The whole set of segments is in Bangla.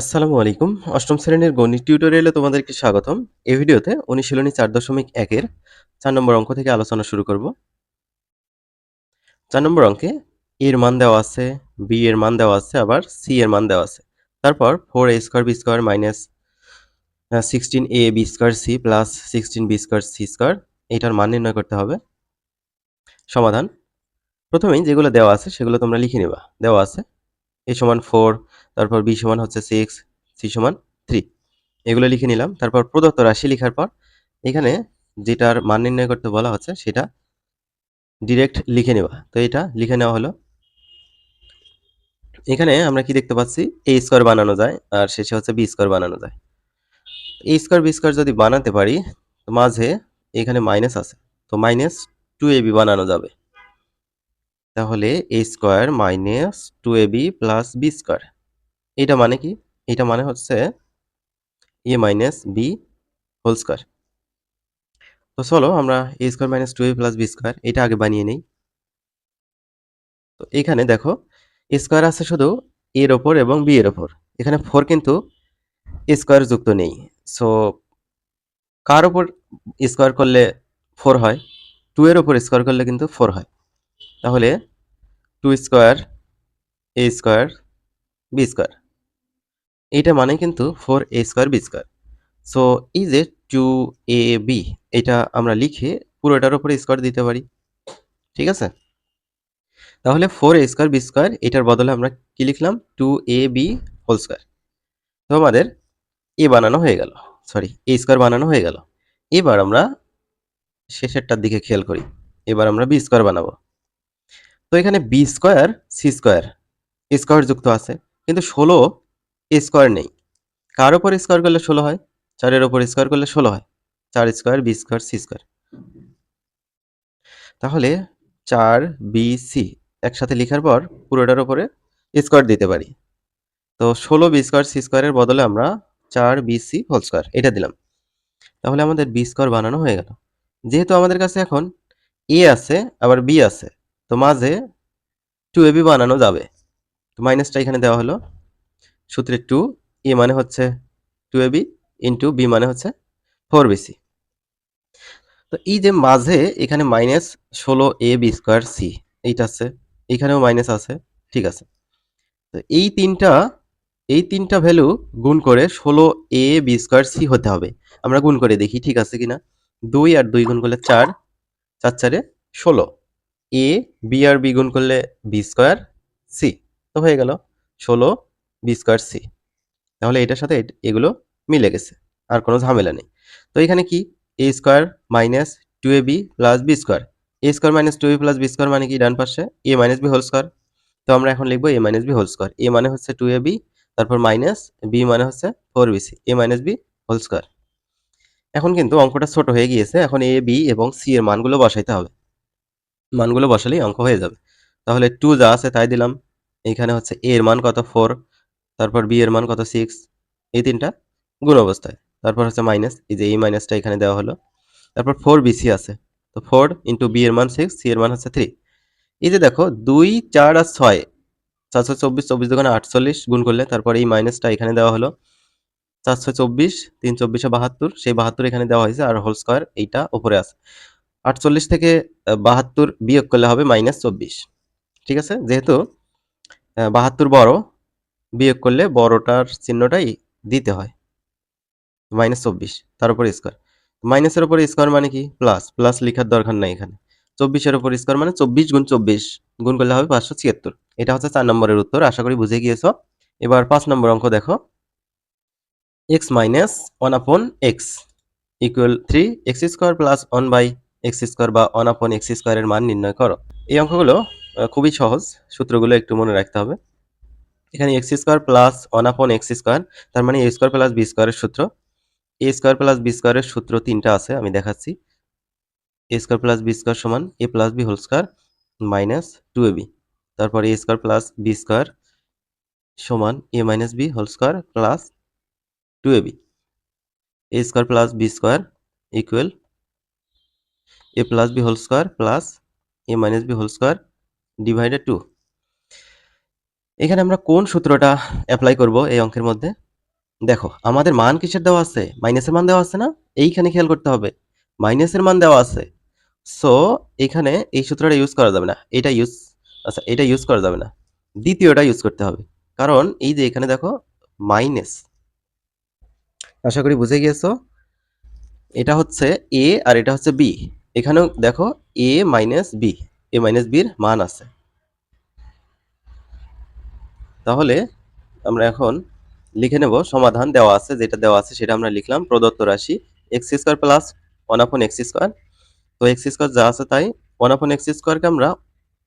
আসসালামু আলাইকুম। অষ্টম শ্রেণির গণিত টিউটোরিয়ালে তোমাদেরকে স্বাগতম। এই ভিডিওতে অনুশীলনী চার দশমিক একের চার নম্বর অঙ্ক থেকে আলোচনা শুরু করব। চার নম্বর অঙ্কে এর মান দেওয়া আছে, বি এর মান দেওয়া আছে, আবার সি এর মান দেওয়া আছে। তারপর four A square B square minus sixteen A B square C plus sixteen B square C square, এইটার মান নির্ণয় করতে হবে। সমাধান। প্রথমেই যেগুলো দেওয়া আছে সেগুলো তোমরা লিখে নেবা। দেওয়া আছে, এ সমান ফোর তারপর বি সমান হচ্ছে সিক্স সি সমান থ্রি এগুলো লিখে নিলাম। তারপর প্রদত্ত রাশি লেখার পর এখানে যেটার মান নির্ণয় করতে বলা হচ্ছে সেটা ডিরেক্ট লিখে নেওয়া। তো এটা লিখে নেওয়া হলো। এখানে আমরা কি দেখতে পাচ্ছি? এ স্কোয়ার বানানো যায় আর শেষে হচ্ছে বি স্কোয়ার বানানো যায়। এ স্কোয়ার বি স্কোয়ার যদি বানাতে পারি, তো মাঝে এখানে মাইনাস আছে। তো মাইনাস টু এ বি বানানো যাবে। তাহলে A square minus two A B plus B square এটা মানে কি? এটা মানে হচ্ছে A minus B whole square তো চলো আমরা A square minus two A plus B square এটা আগে বানিয়ে নেই। তো এখানে দেখো স্কোয়ার আছে শুধু এর ওপর এবং বি এর ওপর। এখানে ফোর কিন্তু স্কোয়ার যুক্ত নেই। সো কার ওপর স্কোয়ার করলে ফোর হয়? টু এর ওপর স্কোয়ার করলে কিন্তু ফোর হয়। তাহলে two square A square B square এইটা মানে কিন্তু four A square B square so এই যে টু এ বি এটা আমরা লিখে পুরোটার উপরে স্কোয়ার দিতে পারি। ঠিক আছে? তাহলে four A square B square এটার বদলে আমরা কি লিখলাম? Two A B whole square তো আমাদের এ বানানো হয়ে গেল। সরি এ স্কোয়ার বানানো হয়ে গেল। এবার আমরা শেষেরটার দিকে খেয়াল করি। এবার আমরা বি স্কোয়ার বানাবো। তো এখানে B square C square square যুক্ত আছে। কিন্তু ষোলো স্কোয়ার নেই। কার ওপর স্কোয়ার করলে ষোলো হয়? চারের ওপর স্কোয়ার করলে ষোলো হয়। চার square, B square, C square. তাহলে চার, বি, সি একসাথে লেখার পর পুরোটার ওপরে স্কোয়ার দিতে পারি। তো ষোলো বি স্কোয়ার, সি স্কোয়ারের বদলে আমরা চার, বি, সি, হোল স্কোয়ার এটা দিলাম। তাহলে আমাদের বি স্কোয়ার বানানো হয়ে গেল। যেহেতু আমাদের কাছে এখন এ আছে, আবার বি আছে, তো মাঝে টু এ বি বানানো যাবে। তো মাইনাসটা এখানে দেওয়া হলো। সূত্রে টু এ মানে হচ্ছে two A B into B মানে হচ্ছে ফোর বিসি তো এই যে মাঝে এখানে মাইনাস ষোলো এ বি স্কোয়ার সি এইটা আছে এইখানেও মাইনাস আছে, ঠিক আছে। তো এই তিনটা এই তিনটা ভ্যালু গুণ করে ষোলো এ বি স্কোয়ার সি হতে হবে। আমরা গুণ করে দেখি, ঠিক আছে কিনা? দুই আর দুই গুণ করলে চার চার চারে ষোলো। এ বি আর বি গুণ করলে বি স্কোয়ার সি তো হয়ে গেল ষোলো বি স্কোয়ার সি। তাহলে এটার সাথে এগুলো মিলে গেছে, আর কোনো ঝামেলা নেই। তো এখানে কি? A square minus two A B plus B square. A square minus two A plus B square মানে কি? ডান পাশে A minus B whole square. তো আমরা এখন লিখব A minus B whole square. A মানে হচ্ছে টু এ বি, তারপর মাইনাস বি মানে হচ্ছে four B C. A minus B whole square. এখন কিন্তু অঙ্কটা ছোট হয়ে গিয়েছে। এখন এ, বি এবং সি এর মানগুলো বসাইতে হবে। মানগুলো বসালেই অঙ্ক হয়ে যাবে। তাহলে টু যা আছে তাই দিলাম। এখানে হচ্ছে এ এর মান কত? ফোর। তারপর বি এর মান কত? সিক্স এই তিনটা গুণ অবস্থায়। তারপর হচ্ছে মাইনাস এই যে এই মাইনাসটা এখানে দেওয়া হলো। তারপর ফোর বিসি আছে। তো ফোর ইন্টু বি এর মান সিক্স সি এর মান হচ্ছে থ্রি এই যে দেখো, দুই, চার আর ছয় চারশো চব্বিশ চব্বিশ দোকানে আটচল্লিশ গুণ করলে তারপর এই মাইনাসটা এখানে দেওয়া হলো। চারশো চব্বিশ, তিন চব্বিশে বাহাত্তর, সেই বাহাত্তর এখানে দেওয়া হয়েছে আর হোল স্কোয়ার এইটা ওপরে আছে। আটচল্লিশ থেকে বাহাত্তর বিয়োগ করলে হবে মাইনাস চব্বিশ। ঠিক আছে? যেহেতু বাহাত্তর বড় বিয়োগ করলে বড়টার চিহ্নটাই দিতে হয়। মাইনাস চব্বিশ, তার উপর স্কোয়ার মাইনাসের উপর স্কোয়ার মানে কি? প্লাস প্লাস লেখার দরকার নাই এখানে। চব্বিশের উপর স্কোয়ার মানে চব্বিশ গুণ চব্বিশ, গুণ করলে হবে পাঁচশো ছিয়াত্তর। এটা হচ্ছে চার নম্বরের উত্তর, আশা করি বুঝে গিয়েছো। এবার পাঁচ নম্বর অঙ্ক দেখো। X minus one upon X equal three X square plus one by X square বা ওয়ান আপন এক্স স্কোয়ারের মান নির্ণয় করো। এই অঙ্কগুলো খুবই সহজ। সূত্রগুলো একটু মনে রাখতে হবে। এখানে X square plus one upon X square তার মানে এ স্কোয়ার প্লাস বি স্কোয়ারের সূত্র। এ স্কোয়ার প্লাস বি স্কোয়ারের সূত্র তিনটা আছে, আমি দেখাচ্ছি। A square plus B square সমান A plus B whole square minus two A B তারপর A square plus B square সমান A minus B whole square plus two A B A square plus B square equal A plus B whole square plus A minus B whole square divided two এখানে আমরা কোন সূত্রটা অ্যাপ্লাই করব এই অঙ্কের মধ্যে? দেখো, আমাদের মান কিসের দেওয়া আছে? মাইনাসের মান দেওয়া আছে না? এইখানে খেয়াল করতে হবে। মাইনাসের মান দেওয়া আছে। সো এখানে এই সূত্রটা ইউজ করা যাবে না। এটা ইউজ আচ্ছা এটা ইউজ করা যাবে না। দ্বিতীয়টা ইউজ করতে হবে। কারণ এই যে এখানে দেখো মাইনাস আশা করি বুঝে গিয়েছো? এটা হচ্ছে এ আর এটা হচ্ছে বি এখানেও দেখো A minus B A minus বির মান আছে। তাহলে আমরা এখন লিখে নেব সমাধান দেওয়া আছে, যেটা দেওয়া আছে সেটা আমরা লিখলাম প্রদত্ত রাশি X square plus one upon X square তো এক্স স্কোয়ার যা আছে তাই ওয়ান আপন এক্স স্কোয়ারকে আমরা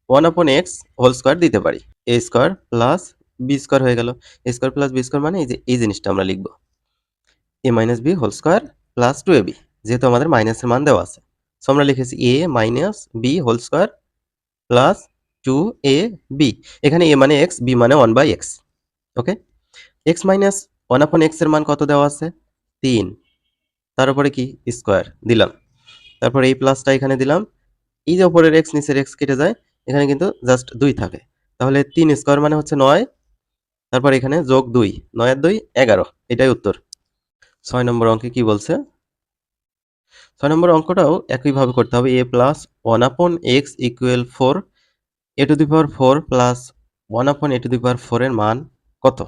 one upon x whole square দিতে পারি। A square plus B square হয়ে গেল। A square plus B square মানে এই যে, এই জিনিসটা আমরা লিখব। A minus B whole square plus two A B যেহেতু আমাদের মাইনাসের মান দেওয়া আছে। সো আমরা লিখেছি A minus B whole square plus two A B এখানে এ মানে এক্স বি মানে one by X okay X minus one upon এক্সের মান কত দেওয়া আছে? তিন। তার উপরে কি? স্কোয়ার দিলাম। তারপর এই প্লাসটা এখানে দিলাম। এই যে উপরের এক্স নিচের এক্স কেটে যায়, এখানে কিন্তু জাস্ট দুই থাকে। তাহলে তিন স্কোয়ার মানে হচ্ছে নয়। তারপর এখানে যোগ দুই, নয় আর দুই, এগারো। এটাই উত্তর। ছয় নম্বর অঙ্কে কি বলছে? ছয় নম্বর অঙ্কটাও একইভাবে করতে হবে। A plus one upon X equal four A to the power four plus one upon A to দি পাওয়ার ফোরের মান কত?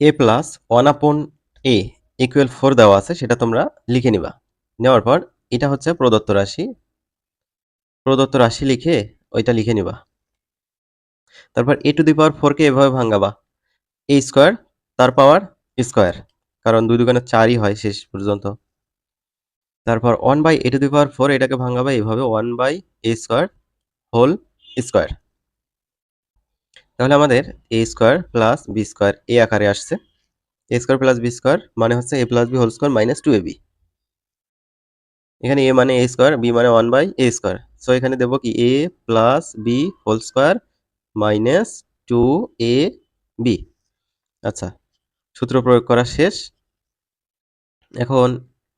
এ প্লাস ওয়ান আপন এ ইকুয়াল ফোর দেওয়া আছে, সেটা তোমরা লিখে নিবা। নেওয়ার পর এটা হচ্ছে প্রদত্ত রাশি। প্রদত্ত রাশি লিখে ওইটা লিখে নিবা। তারপর এ টু দি পাওয়ার ফোরকে এভাবে ভাঙাবা। এ স্কোয়ার তার পাওয়ার স্কোয়ার, কারণ দুই দুগানে চারই হয় শেষ পর্যন্ত। তারপর one by A to the power four এটাকে ভাঙাবা এইভাবে, one by A square whole square. তাহলে আমাদের A square plus B square এ আকারে আসছে। A square plus B square মানে হচ্ছে A plus B whole square minus two A B এখানে এ মানে এ স্কোয়ার বি মানে one by A square. So এখানে দেবো কি? A plus B whole square minus two A B আচ্ছা সূত্র প্রয়োগ করা শেষ। এখন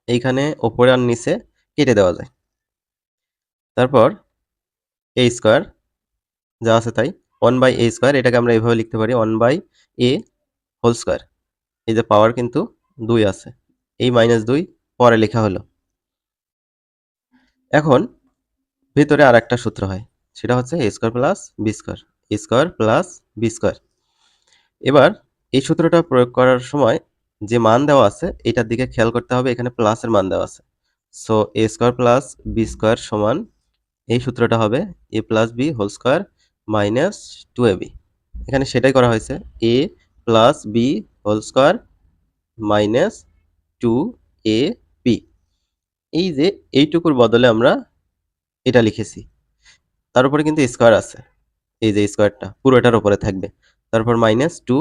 এইখানে ওপরে আর নিচে কেটে দেওয়া যায়। তারপর এ স্কোয়ার যা আছে তাই। ওয়ান বাই এ স্কোয়ার এটাকে আমরা এইভাবে লিখতে পারি one by A whole square এই যে পাওয়ার কিন্তু দুই আছে। এই মাইনাস দুই পরে লেখা হলো। এখন ভিতরে আর একটা সূত্র হয়, সেটা হচ্ছে A square plus B square A square plus B square এবার এই সূত্রটা প্রয়োগ করার সময় যে মান দেওয়া আছে, এটার দিকে খেয়াল করতে হবে, এখানে প্লাসের মান দেওয়া আছে। So A square plus B square সমান এই সূত্রটা হবে A plus B whole square minus two A B এখানে সেটাই করা হয়েছে। A plus B whole square minus two A B এই যে এইটুকুর বদলে আমরা এটা লিখেছি। তার উপরে কিন্তু স্কোয়ার আছে। এই যে স্কোয়ারটা পুরোটার উপরে থাকবে। তারপর মাইনাস টু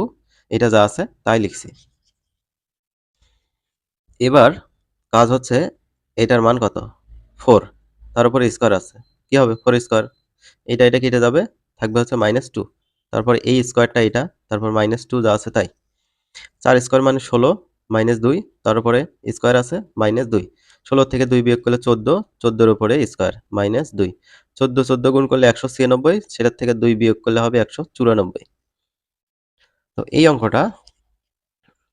এটা যা আছে তাই লিখছি। এবার কাজ হচ্ছে এটার মান কত? ফোর তার উপরে স্কোয়ার আছে। কি হবে? ফোর স্কোয়ার এটা এটা কেটে যাবে। থাকবে হচ্ছে মাইনাস টু তারপর এই স্কোয়ারটা এটা, তারপর মাইনাস টু যা আছে তাই। চার স্কোয়ার মানে ষোলো মাইনাস দুই, তারপরে স্কোয়ার আছে মাইনাস দুই। ষোলো থেকে দুই বিয়োগ করলে চোদ্দ, চোদ্দোর উপরে স্কোয়ার মাইনাস দুই। চোদ্দ, চোদ্দ গুণ করলে একশো ছিয়ানব্বই, সেটার থেকে দুই বিয়োগ করলে হবে একশো চুরানব্বই। তো এই অঙ্কটা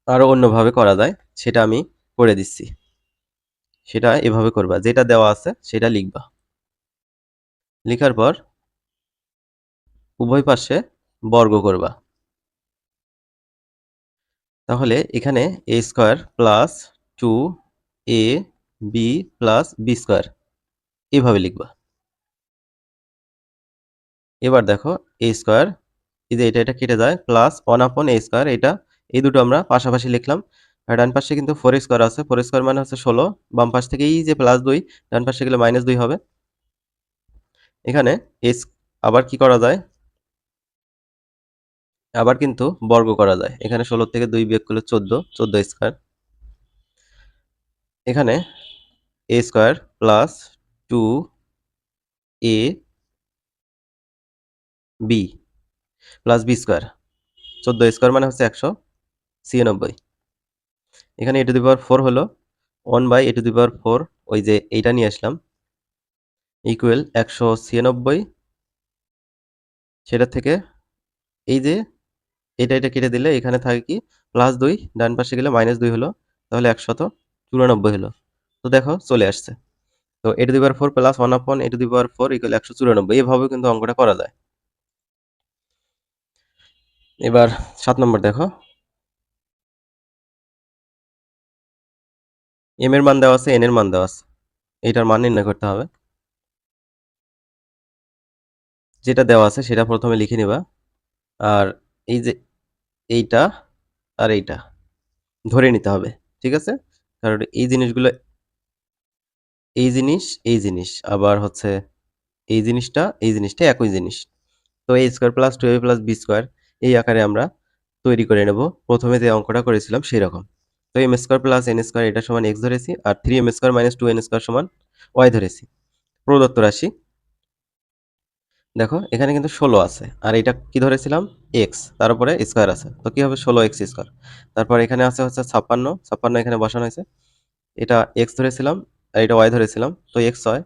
আরও অন্যভাবে করা যায়, সেটা আমি করে দিচ্ছি। সেটা এভাবে করবা, যেটা দেওয়া আছে সেটা লিখবা। লিখার পর উভয় পাশে বর্গ করবা। তাহলে এখানে A square plus two A B plus B square এভাবে লিখবা। এবার দেখো এ স্কোয়ার, এই যে এটা এটা কেটে যায়, প্লাস ওয়ান আপন এ স্কোয়ার, এটা, এই দুটো আমরা পাশাপাশি লিখলাম। ডান পাশে কিন্তু ফোর স্কোয়ার আছে ফোর স্কোয়ার মানে হচ্ছে ষোলো, বাম পাশ থেকে এই যে প্লাস দুই, ডান পাশে গেলে মাইনাস দুই হবে। এখানে এস আবার কি করা যায়? আবার কিন্তু বর্গ করা যায়। এখানে ষোলো থেকে দুই বিয়োগ করলে চোদ্দ চোদ্দ স্কোয়ার। এখানে A square plus two A B plus B square. চোদ্দ স্কোয়ার মানে হচ্ছে একশো ছিয়ানব্বই। এখানে A to the power four হলো। One by A to the power four ওই যে এইটা নিয়ে আসলাম। ইকুয়েল একশো ছিয়ানব্বই। সেটা থেকে এই যে এটা এটা কেটে দিলে এখানে থাকে কি? প্লাস দুই, ডান পাশে গেলে মাইনাস দুই হলো, তাহলে একশত চুরানব্বই হলো। তো দেখো, চলে আসছে। তো A to the power four plus one upon A to the power four equal একশো চুরানব্বই। এভাবেও কিন্তু অঙ্কটা করা যায়। এবার সাত নম্বর দেখো। এম এর মান দেওয়া আছে এন এর মান দেওয়া আছে। এইটার মান নির্ণয় করতে হবে। যেটা দেওয়া আছে সেটা প্রথমে লিখে নিবা। আর এই যে এইটা আর এইটা ধরে নিতে হবে, ঠিক আছে? কারণ এই জিনিসগুলো এই জিনিস এই জিনিস, আবার হচ্ছে এই জিনিসটা এই জিনিসটা একই জিনিস। তো এই square plus two A plus B square এই আকারে আমরা তৈরি করে নেব। প্রথমে যে অঙ্কটা করেছিলাম সেই রকম। তো M square plus N square এটা সমান এক্স ধরেছি, আর three M square minus two N square সমান ওয়াই ধরেছি। প্রদত্ত রাশি দেখো, এখানে কিন্তু ষোলো আছে। আর এটা কি ধরেছিলাম? এক্স তার উপরে স্কোয়ার আছে। তো কি হবে? ষোলো এক্স স্কোয়ার তারপর এখানে আছে হচ্ছে ছাপ্পান্ন। ছাপ্পান্ন এখানে বসানো হয়েছে। এটা এক্স ধরেছিলাম, আর এটা ওয়াই ধরেছিলাম। তো এক্স হয়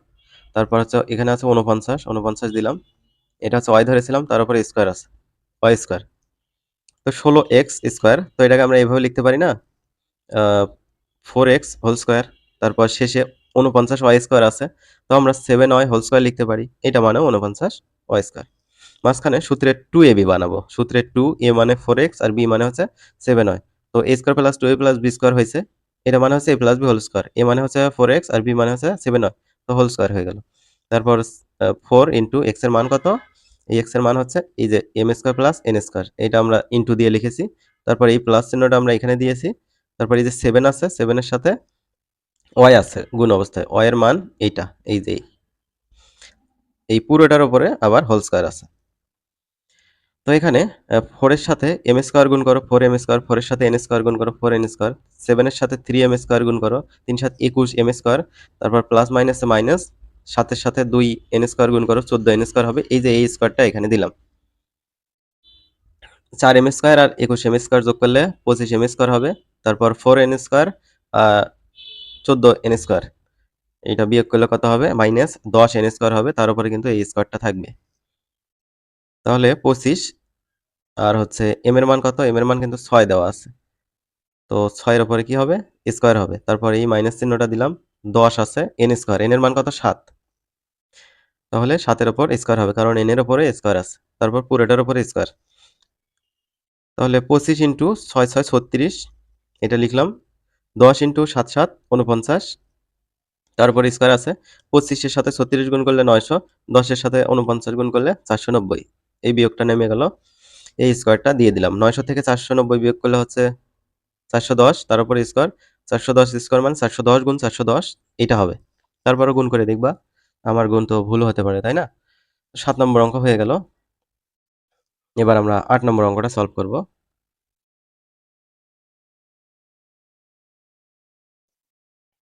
তারপর হচ্ছে এখানে আছে উনপঞ্চাশ উনপঞ্চাশ দিলাম। এটা হচ্ছে ওয়াই ধরেছিলাম, তার উপরে স্কোয়ার আছে। ওয়াই স্কোয়ার তো ষোলো এক্স স্কোয়ার তো এটাকে আমরা এইভাবে লিখতে পারি না? ফোর এক্স হোল স্কোয়ার তারপর শেষে উনপঞ্চাশ ওয়াই স্কোয়ার আছে। তো আমরা সেভেন ওয়াই হোল স্কোয়ার লিখতে পারি। এটা মানে উনপঞ্চাশ ওয়াই স্কোয়ার মাঝখানে সূত্রের টু এ বি বানাবো। সূত্রের টু এ মানে ফোর এক্স আর বি মানে হচ্ছে সেভেন ওয়াই তো A square plus two A plus B square হয়েছে। এটা মানে হচ্ছে A plus B whole square A মানে হচ্ছে ফোর এক্স আর বি মানে হচ্ছে সেভেন ওয়াই তো হোল স্কোয়ার হয়ে গেল। তারপর ফোর ইন্টু এক্সের মান কত? এই এক্সের মান হচ্ছে এই যে M square plus N square এটা আমরা ইন্টু দিয়ে লিখেছি। তারপর এই প্লাস চিহ্নটা আমরা এখানে দিয়েছি। তারপর এই যে সেভেন আছে সেভেনের সাথে ওয়াই আছে, গুণ অবস্থায়। ওয়াই এর মান এইটা, এই যে এই পুরোটার উপরে আবার হোল স্কোয়ার আছে। তো এখানে ফোরের সাথে এম স্কোয়ার গুণ করো ফোর এম স্কোয়ার ফোরের সাথে এন স্কোয়ার গুণ করো ফোর এন স্কোয়ার সেভেনের সাথে থ্রি এম স্কোয়ার গুণ করো, তিন সাত একুশ এম স্কোয়ার তারপর প্লাস মাইনাসে মাইনাস সাতের সাথে দুই এন স্কোয়ার গুণ করো, চোদ্দ এন স্কোয়ার হবে, এই যে এই স্কোয়ারটা এখানে দিলাম। চার এম স্কোয়ার আর একুশ এম স্কোয়ার যোগ করলে পঁচিশ এম স্কোয়ার হবে, তারপর ফোর এন স্কোয়ার চোদ্দ এন স্কোয়ার এটা বিয়োগ করলে কত হবে? মাইনাস দশ এন স্কোয়ার হবে, তার উপরে কিন্তু এই স্কোয়ারটা থাকবে। তাহলে পঁচিশ, আর হচ্ছে এম এর মান কত? এম এর মান কিন্তু ছয় দেওয়া আছে। তো ছয়ের ওপরে কি হবে? স্কোয়ার হবে। তারপর এই মাইনাস চিহ্নটা দিলাম, দশ আছে এন স্কোয়ার এন এর মান কত? সাত। তাহলে সাতের ওপর স্কোয়ার হবে, কারণ এন এর ওপরে স্কোয়ার আছে। তারপর পুরোটার উপরে স্কোয়ার তাহলে পঁচিশ ইন্টু ছয় ছয়, ছত্রিশ, এটা লিখলাম, দশ ইন্টু সাত সাত, উনপঞ্চাশ তারপর স্কোয়ার আছে পঁচিশের সাথে ছত্রিশ গুণ করলে নয়শো দশের সাথে উনপঞ্চাশ গুণ করলে চারশো নব্বই। এই বিয়োগটা নেমে গেল। এই স্কোয়ারটা দিয়ে দিলাম। নয়শো থেকে চারশো নব্বই বিয়োগ করলে হচ্ছে চারশো দশ, তার উপর স্কোয়ার চারশো দশ স্কোয়ার মানে চারশো দশ গুণ চারশো দশ এটা হবে। তারপরও গুণ করে দেখবা, আমার গুণ তো ভুল হতে পারে, তাই না? সাত নম্বর অঙ্ক হয়ে গেল। এবার আমরা আট নম্বর অঙ্কটা সলভ করব।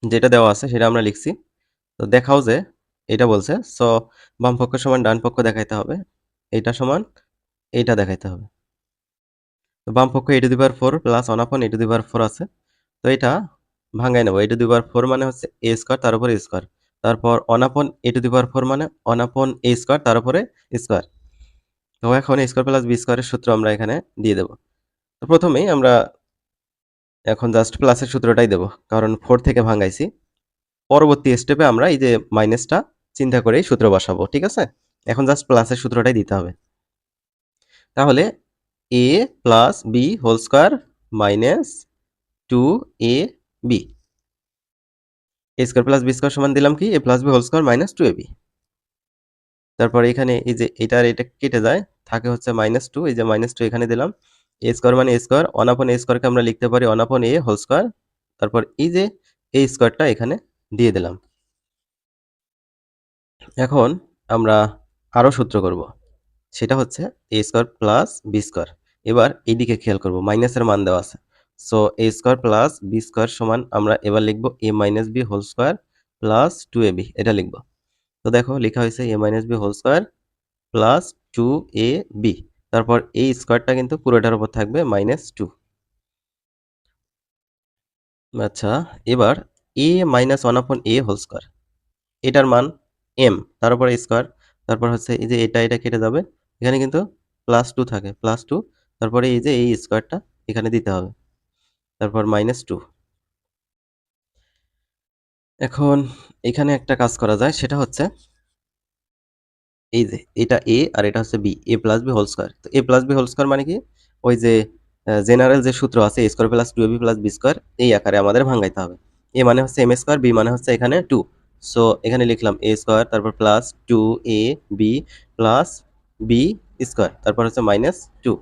যেটা দেওয়া আছে সেটা আমরা লিখছি। তো দেখাও যে এটা বলছে, সো, বাম পক্ষ সমান ডান পক্ষ দেখাইতে হবে। এইটা সমান এইটা দেখাইতে হবে। তো বাম পক্ষ A to the power four plus one upon A to the power four আছে। তো এটা ভাঙাই নেব। এ টু দি পাওয়ার ফোর মানে হচ্ছে এ স্কোয়ার, তার উপরে স্কোয়ার। তারপর অনাপন A to the power four মানে অনাপন এ স্কোয়ার, তার উপরে স্কোয়ার। তো এখন স্কোয়ার প্লাস বি স্কোয়ারের সূত্র আমরা এখানে দিয়ে দেব। তো প্রথমেই আমরা এখন জাস্ট প্লাসের সূত্রটাই দেব, কারণ ফোর থেকে ভাঙাইছি পরবর্তী স্টেপে আমরা এই যে মাইনাসটা চিন্তা করেই সূত্র বসাবো, ঠিক আছে? এখন জাস্ট প্লাসের সূত্রটাই দিতে হবে। তাহলে A plus B whole square minus two A B A square plus B square সমান দিলাম কি? A plus B whole square minus two A B তারপর এখানে এই যে এটা এটা কেটে যায়, থাকে হচ্ছে মাইনাস টু এই যে মাইনাস টু এখানে দিলাম। এ স্কোয়ার মানে এ স্কোয়ার অনাপন এ স্কোয়ারকে আমরা লিখতে পারি অনাপন এ হোল স্কোয়ার তারপর এই যে এই স্কোয়ারটা এখানে দিয়ে দিলাম। এখন আমরা আরও সূত্র করব। সেটা হচ্ছে A square plus B square এবার এইদিকে খেয়াল করব মাইনাসের মান দেওয়া আছে। So A square plus B square সমান আমরা এবার লিখব A minus B whole square plus two A B এটা লিখব। তো দেখো, লেখা হয়েছে A minus B whole square plus two A B তারপর এই স্কোয়ারটা কিন্তু পুরোটার উপর থাকবে মাইনাস টু আচ্ছা এবার এ মাইনাস ওয়ান আপন এ হোল স্কোয়ার এটার মান এম তার উপরে স্কোয়ার তারপর হচ্ছে এই যে এটা এটা কেটে যাবে। এখানে কিন্তু প্লাস টু থাকে প্লাস টু তারপরে এই যে এই স্কোয়ারটা এখানে দিতে হবে। তারপর মাইনাস টু এখন এখানে একটা কাজ করা যায়, সেটা হচ্ছে এই যে, এটা এ আর এটা হচ্ছে B A plus B whole square তো A plus B whole square মানে কি? ওই যে জেনারেল যে সূত্র আছে A square plus two B plus B square এই আকারে আমাদের ভাঙাইতে হবে। এ মানে হচ্ছে এম স্কোয়ার বি মানে হচ্ছে এখানে টু সো এখানে লিখলাম এ স্কোয়ার তারপর plus two A B plus B square তারপর হচ্ছে মাইনাস টু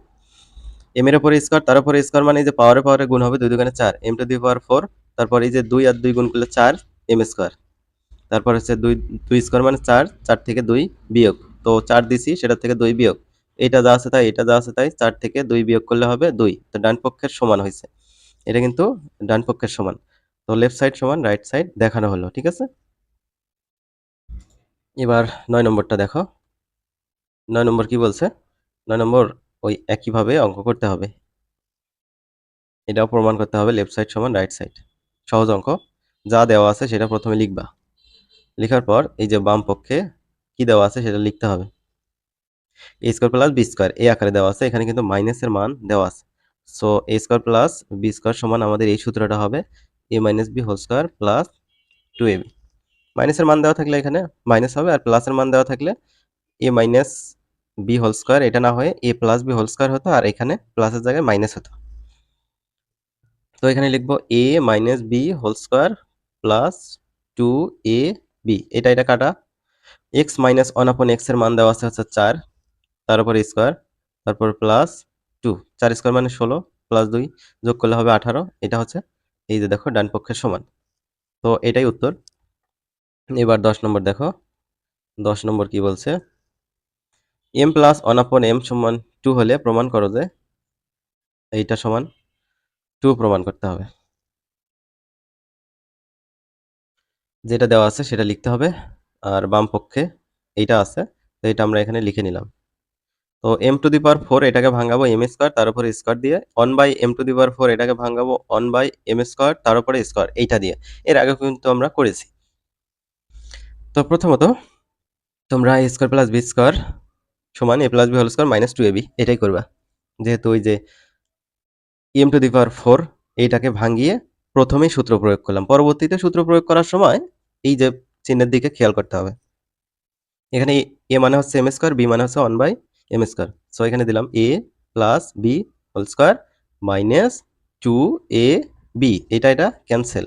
এম এর উপরে স্কোয়ার তার উপরে স্কোয়ার মানে যে পাওয়ারে পাওয়ারে গুণ হবে, দুই দুগুণে চার। M to the power four তারপর এই যে দুই আর দুই গুণ করলে চার এম স্কোয়ার তারপর হচ্ছে দুই দুই স্কোয়ার মানে চার চার থেকে দুই বিয়োগ। তো চার দিছি সেটা থেকে দুই বিয়োগ। এটা যা আছে তাই, এটা যা আছে তাই, চার থেকে দুই বিয়োগ করলে হবে দুই। তো ডান পক্ষের সমান হয়েছে। এটা কিন্তু ডান পক্ষের সমান। তো লেফট সাইড সমান রাইট সাইড দেখানো হলো, ঠিক আছে? এবার নয় নম্বরটা দেখো। নয় নম্বর কি বলছে? নয় নম্বর ওই একইভাবে অঙ্ক করতে হবে। এটাও প্রমাণ করতে হবে লেফট সাইড সমান রাইট সাইড সহজ অঙ্ক। যা দেওয়া আছে সেটা প্রথমে লিখবা। লেখার পর এই যে বাম পক্ষে কি দেওয়া আছে সেটা লিখতে হবে। A square plus B square এই আকারে দেওয়া আছে, এখানে কিন্তু মাইনাসের মান দেওয়া আছে। So A square plus B square সমান আমাদের এই সূত্রটা হবে A minus B whole square plus two A B মাইনাসের মান দেওয়া থাকলে এখানে মাইনাস হবে, আর প্লাসের মান দেওয়া থাকলে A minus B whole square এটা না হয়ে A plus B whole square হতো, আর এখানে প্লাসের জায়গায় মাইনাস হতো। তো এখানে লিখব A minus B whole square plus two A B এটা এটা কাটা। এক্স মাইনাস ওয়ান আপন এক্সের মান দেওয়া আছে হচ্ছে চার, তার স্কোয়ার তারপর প্লাস টু চার স্কোয়ার মানে ষোলো প্লাস দুই যোগ করলে হবে আঠারো। এটা হচ্ছে এই যে দেখো, ডান পক্ষের সমান। তো এটাই উত্তর। এবার দশ নম্বর দেখো। দশ নম্বর কি বলছে? M plus one upon M সমান টু হলে প্রমাণ করো যে এইটা সমান টু প্রমাণ করতে হবে। যেটা দেওয়া আছে সেটা লিখতে হবে। আর বাম পক্ষে এইটা আছে, তো এটা আমরা এখানে লিখে নিলাম। তো M to the power four এটাকে ভাঙাবো এম স্কোয়ার তার উপরে স্কোয়ার দিয়ে one by M to the power four এটাকে ভাঙাবো ওয়ান বাই এম স্কোয়ার তার উপরে স্কোয়ার এইটা দিয়ে। এর আগে কিন্তু আমরা করেছি। তো প্রথমত তোমরা A square plus B square সমান A plus B whole square minus two A B এটাই করবা। যেহেতু ওই যে M to the power four এইটাকে ভাঙিয়ে প্রথমেই সূত্র প্রয়োগ করলাম। পরবর্তীতে সূত্র প্রয়োগ করার সময় এই যে চিহ্নের দিকে খেয়াল করতে হবে। এখানে এ মানে হচ্ছে এম স্কোয়ার, বি মানে হচ্ছে one by M square. So এখানে দিলাম A plus B whole square minus two A B. এটা এটা ক্যান্সেল।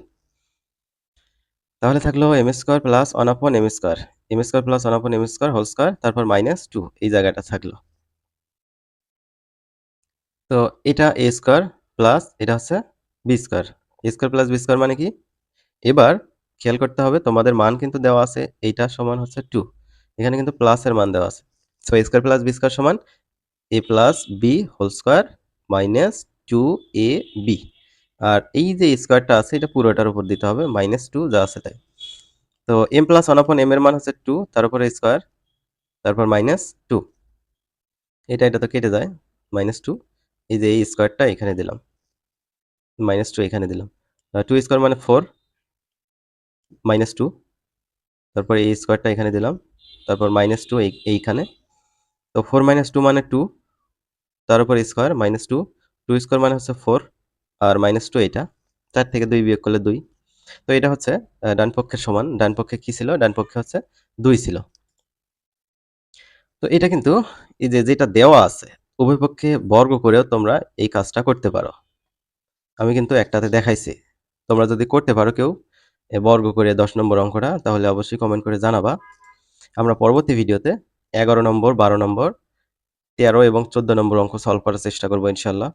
তাহলে থাকল M square plus one upon M square. M square plus one upon M square whole square, তারপর মাইনাস টু এই জায়গাটা থাকল। তো এটা এ স্কোয়ার প্লাস এটা হচ্ছে B square. Square plus B square মানে কি? এবার খেয়াল করতে হবে তোমাদের মান কিন্তু দেওয়া আছে, এইটা সমান হচ্ছে টু এখানে কিন্তু প্লাসের মান দেওয়া আছে। So square plus B square সমান A plus B whole square minus two A B আর এই যে স্কোয়ারটা আছে, এটা পুরোটার উপর দিতে হবে মাইনাস টু যা আছে তাই। তো M plus one upon M এর মান হচ্ছে টু তার উপরে স্কোয়ার তারপর মাইনাস টু এটা এটা তো কেটে যায় মাইনাস টু এই যে এই স্কোয়ারটা এখানে দিলাম। মাইনাস টু এখানে দিলাম। টু স্কোয়ার মানে ফোর মাইনাস টু তারপর এই স্কোয়ারটা এখানে দিলাম। তারপর মাইনাস টু এইখানে। তো ফোর মাইনাস টু মানে টু তার উপর square minus two two square মানে হচ্ছে ফোর আর মাইনাস টু এটা। চার থেকে দুই বিয়োগ করলে দুই। তো এটা হচ্ছে ডান পক্ষের সমান। ডান পক্ষে কি ছিল? ডান পক্ষে হচ্ছে দুই ছিল। তো এটা কিন্তু এই যে যেটা দেওয়া আছে, উভয় পক্ষে বর্গ করেও তোমরা এই কাজটা করতে পারো। আমি কিন্তু একটাতে দেখাইছি। তোমরা যদি করতে পারো কেউ বর্গ করে দশ নম্বর অঙ্কটা, তাহলে অবশ্যই কমেন্ট করে জানাবা। আমরা পরবর্তী ভিডিওতে এগারো নম্বর, বারো নম্বর, তেরো এবং চোদ্দ নম্বর অঙ্ক সলভ করার চেষ্টা করব ইনশাল্লাহ।